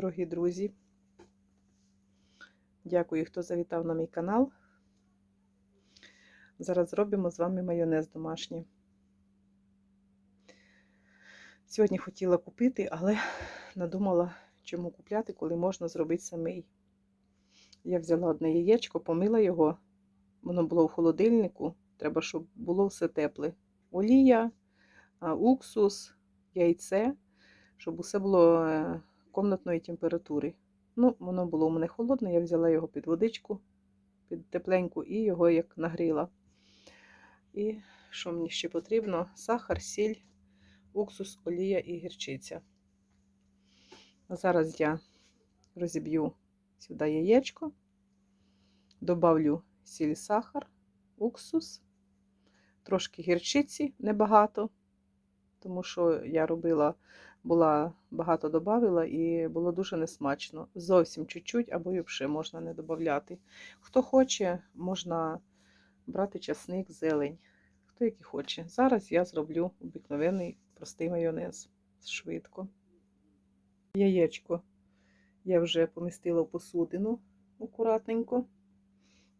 Дорогі друзі, дякую, хто завітав на мій канал. Зараз зробимо з вами майонез домашній. Сьогодні хотіла купити, але надумала, чому купляти, коли можна зробити самий. Я взяла одне яєчко, помила його, воно було в холодильнику. Треба, щоб було все тепле. Олія, уксус, яйце, щоб усе було е, комнатної температури. Ну, воно було у мене холодне, я взяла його під водичку, під тепленьку, і його як нагріла. І що мені ще потрібно? Сахар, сіль, уксус, олія і гірчиця. Зараз я розіб'ю сюди яєчко, добавлю сіль, сахар, уксус, трошки гірчиці, небагато, тому що я робила, була багато додавила і було дуже несмачно. Зовсім чуть-чуть або взагалі можна не додати. Хто хоче, можна брати часник, зелень. Хто який хоче. Зараз я зроблю обикновений простий майонез швидко. Яєчко я вже помістила в посудину акуратненько.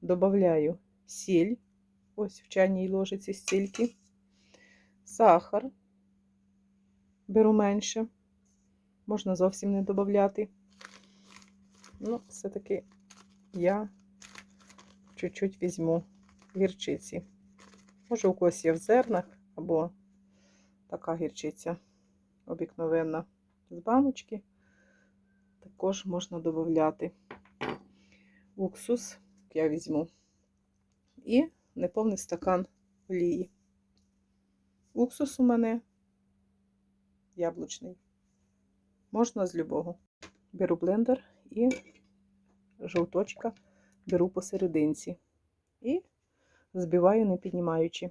Добавляю сіль, ось в чайній ложиці стільки, сахар, беру менше, можна зовсім не додати. Ну, все-таки я чуть-чуть візьму гірчиці. Може, у когось є в зернах або така гірчиця обикновенна з баночки. Також можна додати уксус, я візьму, і неповний стакан олії. Уксус у мене яблучний. Можна з любого. Беру блендер і жовточка беру посерединці. І збиваю, не піднімаючи.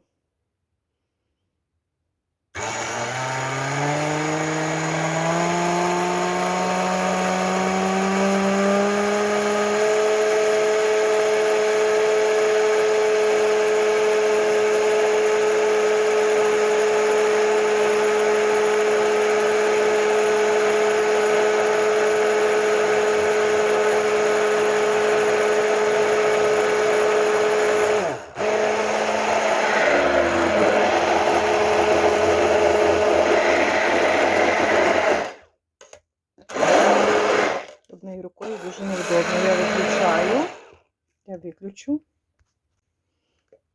Однією рукою дуже невдобно. Я виключаю. Я.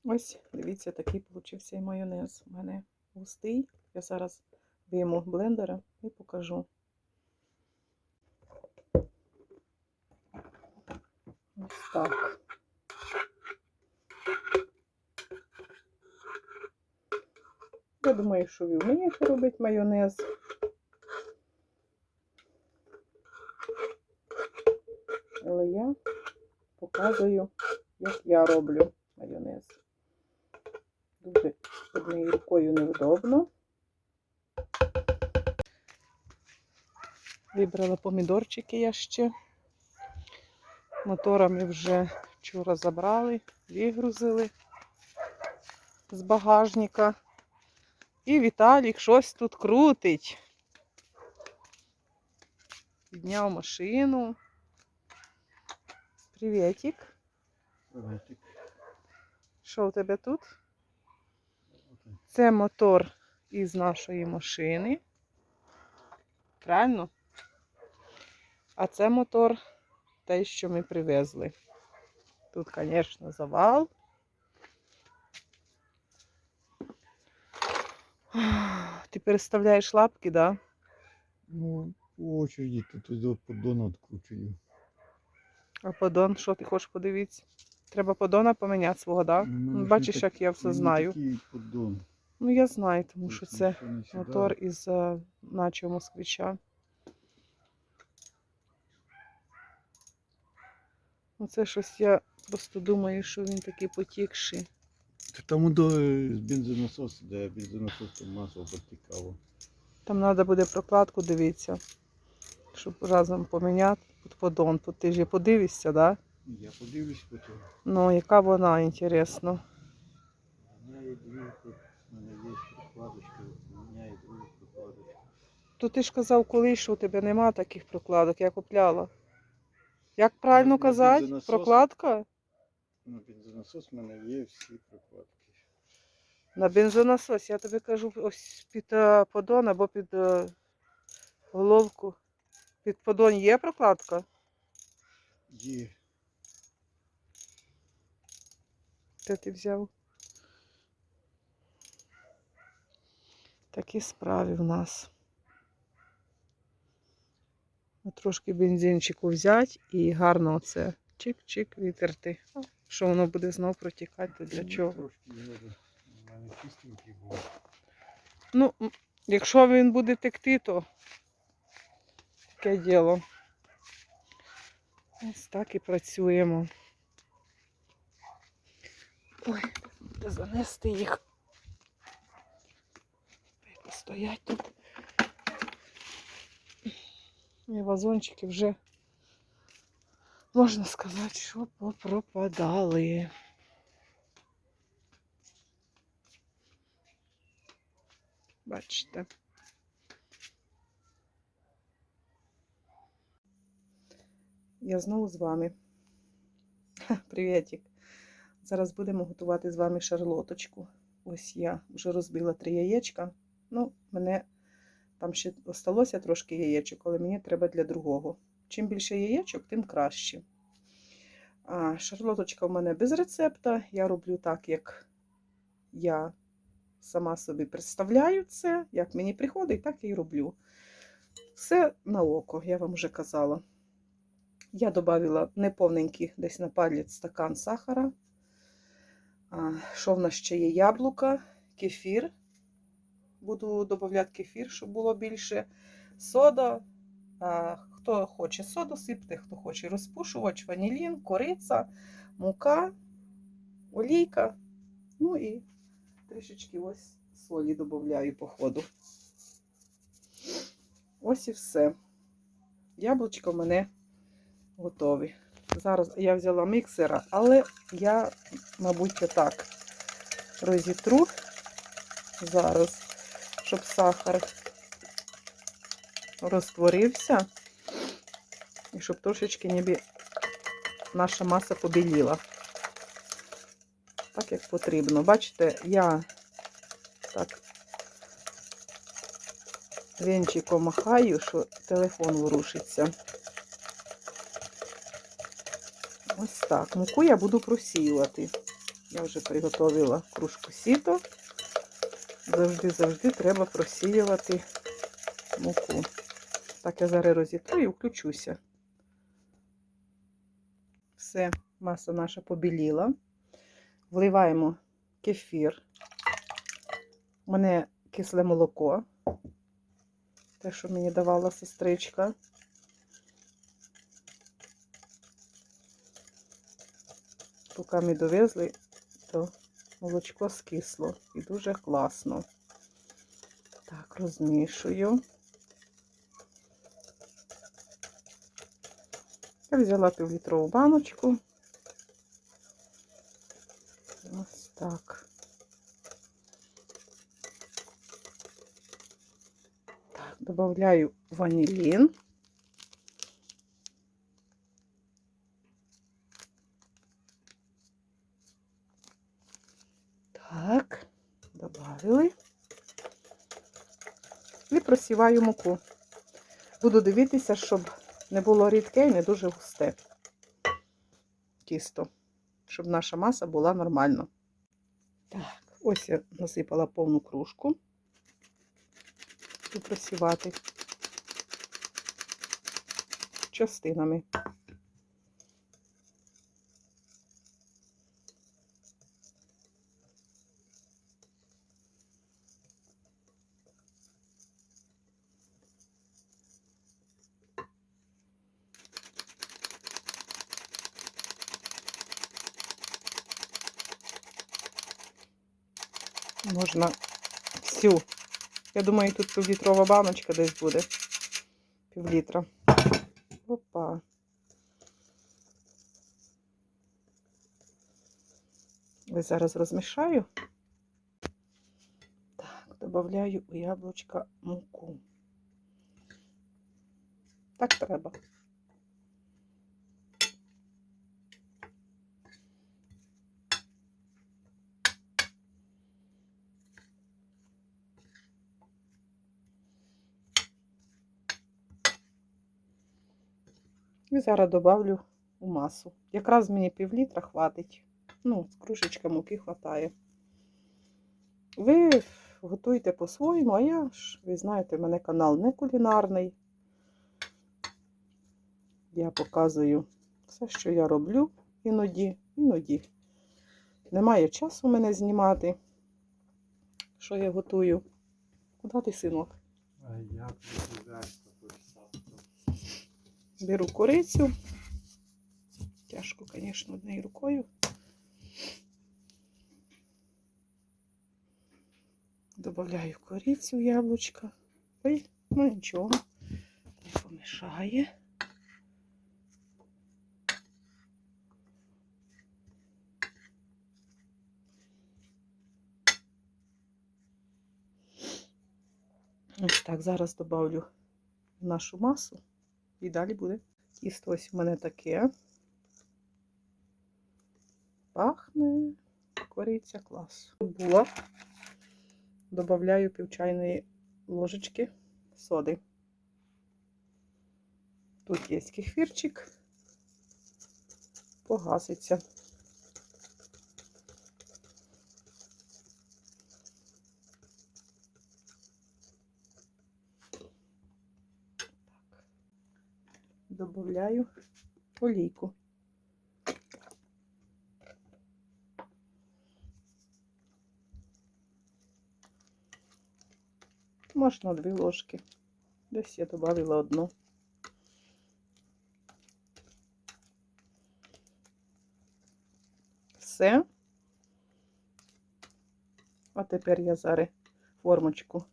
Ось, дивіться, такий получився і майонез. У мене густий. Я зараз вийму блендера і покажу. Ось так. Я думаю, що ви вмієте робити майонез. Але я показую, як я роблю майонез. Дуже однією рукою невдобно. Вибрала помідорчики я ще. Моторами вже вчора забрали, вигрузили з багажника. І Віталік щось тут крутить. Підняв машину. Привітик. Приветик. Що у тебе тут? Це мотор із нашої машини. Правильно? А це мотор той, що ми привезли. Тут, звісно, завал. Ти переставляєш лапки, да? Ну, по очереді тут до відкручую. А подон, що ти хочеш подивитися? Треба подона поміняти свого, да? У мене Ну, Бачиш, як я все знаю. такий поддон. Ну, я знаю, тому що це мотор із е, начого москвича. Оце щось я просто думаю, що він такий потікший. Та Там до е, бензонасосу, де бензонасос там масло потікало. Там треба буде прокладку дивитися, щоб разом поміняти подон. Ти ж подивишся, да? Я подивлюсь потім. Ну, яка вона, інтересно. У мене є дві тут, у мене є прокладочка, у мене є друга прокладочка. То ти ж казав, коли що у тебе нема таких прокладок, я купляла. Як правильно Ну, казати? бензонасос. Прокладка? На бензонасос в мене є всі прокладки. На бензонасос. Я тобі кажу, ось під е, подон або під е, головку. Під подон є прокладка? Є. Де ти взяв? Такі справи в нас. Трошки бензинчику взяти і гарно оце чик-чик витерти. Що воно буде знов протікати, то для Ну, чого? Ну, якщо він буде текти, то таке діло. Ось так і працюємо. Ой, де занести їх. Стоять тут. І вазончики вже, можна сказати, що попропадали. Бачите. Я знову з вами. Привітик. Зараз будемо готувати з вами шарлоточку. Ось я вже розбила три яєчка. Ну, мене там ще осталося трошки яєчок, але мені треба для другого. Чим більше яєчок, тим краще. А, шарлоточка в мене без рецепта. Я роблю так, як я сама собі представляю це, як мені приходить, так і роблю. Все на око, я вам вже казала. Я додала неповненький десь на палець стакан сахара. Що в нас ще є? Яблука, кефір. Буду додавати кефір, щоб було більше. Сода. Хто хоче соду сипте, хто хоче розпушувач, ванілін, кориця, мука, олійка. Ну і трішечки ось солі додаю по ходу. Ось і все. Яблучко в мене готові. Зараз я взяла міксера, але я, мабуть, так розітру зараз, щоб сахар розтворився і щоб трошечки ніби наша маса побіліла. Так, як потрібно. Бачите, я так венчиком махаю, що телефон ворушиться. Ось так. Муку я буду просіювати. Я вже приготувала кружку сіто. Завжди-завжди треба просіювати муку. Так, я зараз розітру і включуся. Все, маса наша побіліла. Вливаємо кефір. У мене кисле молоко. Те, що мені давала сестричка. Поки ми довезли, то молочко скисло і дуже класно. Так, розмішую. Я взяла півлітрову баночку. Ось так. Так, добавляю ванілін. Так, добавили. І просіваю муку. Буду дивитися, щоб не було рідке і не дуже густе тісто, щоб наша маса була нормальна. Так, ось я насипала повну кружку. Буду просівати частинами. Можна всю. Я думаю, тут півлітрова баночка десь буде. Півлітра. Опа. Ось зараз розмішаю. Так, додаю у яблучка муку. Так треба. І зараз добавлю у масу. Якраз мені півлітра хватить. Ну, з кружечка муки хватає. Ви готуйте по-своєму, а я ж, ви знаєте, в мене канал не кулінарний. Я показую все, що я роблю іноді, іноді. Немає часу мене знімати, що я готую. Куди ти, синок? А я Беру корицю. Тяжко, звісно, однією рукою. Добавляю корицю яблучка. Ой, ну нічого, не помішає. Ось так, зараз добавлю в нашу масу. І далі буде. Тісто ось у мене таке. Пахне кориця клас. Була. Добавляю пів чайної ложечки соди. Тут є кефірчик. Погаситься. Добавляю олійку. Можна дві ложки. Десь я додавила одну. Все. А тепер я зараз формочку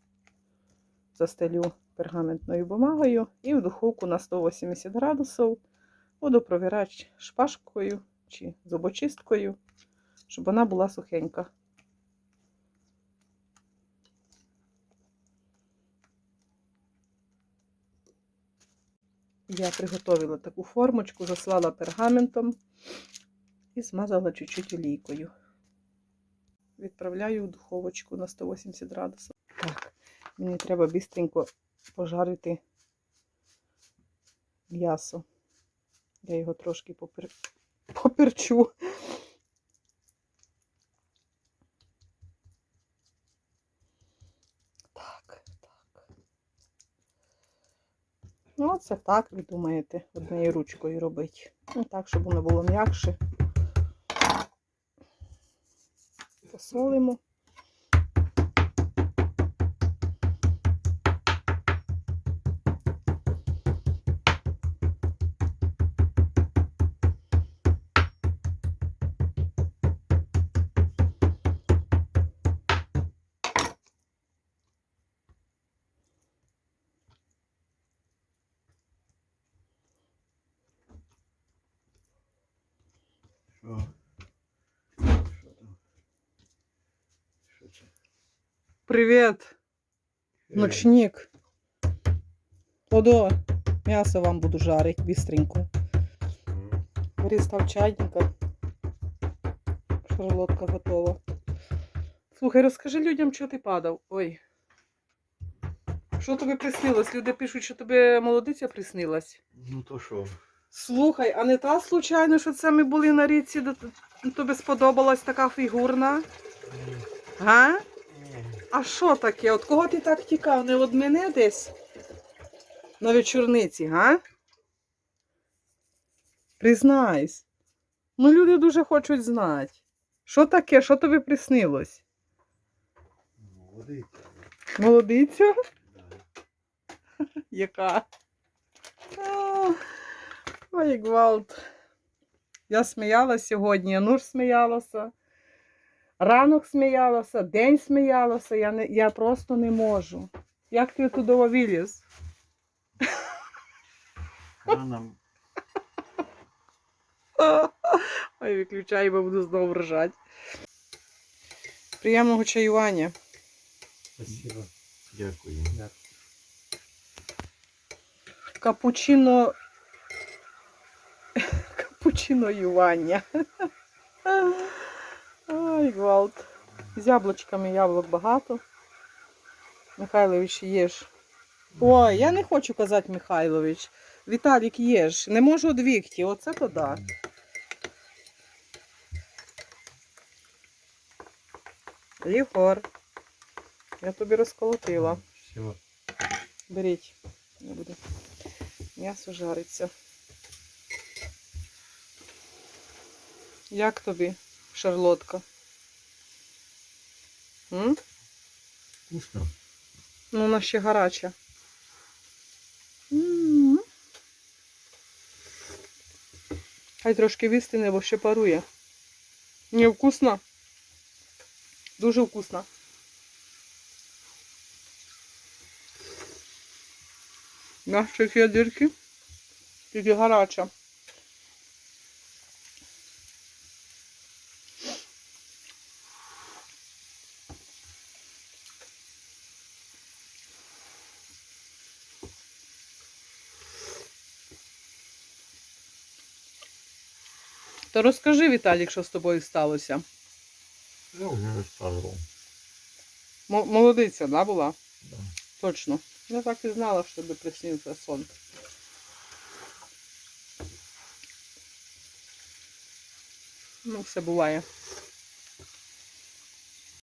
застелю пергаментною бумагою і в духовку на 180 градусів буду провірати шпажкою чи зубочисткою, щоб вона була сухенька. Я приготовила таку формочку, заслала пергаментом і змазала чуть-чуть олійкою. Відправляю в духовочку на 180 градусів. Так, мені треба бістренько пожарити м'ясо. Я його трошки попер... поперчу. Так, так. Ну, це так, ви думаєте, однією ручкою робити. Ну, так, щоб воно було м'якше. Посолимо. Що? Що там? Що це? Привіт, Е, ночник. Одо, м'ясо вам буду жарити бістренько. Перестав чайника. Шарлотка готова. Слухай, розкажи людям, що ти падав. Ой. Що тобі приснилось? Люди пишуть, що тобі молодиця приснилась. Ну то що? Слухай, а не та случайно, що це ми були на річці, де тобі сподобалась така фігурна? Га? Ні. А що таке? От кого ти так тікав? Не від мене десь? На вечорниці, га? Признайся. Ну, люди дуже хочуть знати. Що таке? Що тобі приснилось? Молодиця. Молодиця? Да. Яка? Ой, гвалт. Я сміялася сьогодні, Ануш сміялася. Ранок сміялася, день сміялася. Я, не, я просто не можу. Як ти туди виліз? Рано Ой, виключай, бо буду знову ржати. Приємного чаювання. Спасибо. дякую. Капучино. Капучиноювання. Ай, гвалт. З яблучками яблук багато. Михайлович їж. Ой, я не хочу казати Михайлович. Віталік їж. Не можу одвікти. Оце то да. Єгор. Я тобі розколотила. Все. Беріть. Не буде. М'ясо жариться. Як тобі, шарлотка? М? Вкусно. Ну, вона ще гаряча. М. Хай трошки вистине, бо ще парує. Не вкусно? Дуже вкусно. На ще є дірки. Тільки гаряча. То розкажи, Віталік, що з тобою сталося. Я вже розказував. Молодиця, да, була? Да. Точно. Я так і знала, що тобі приснився сон. Ну, все буває.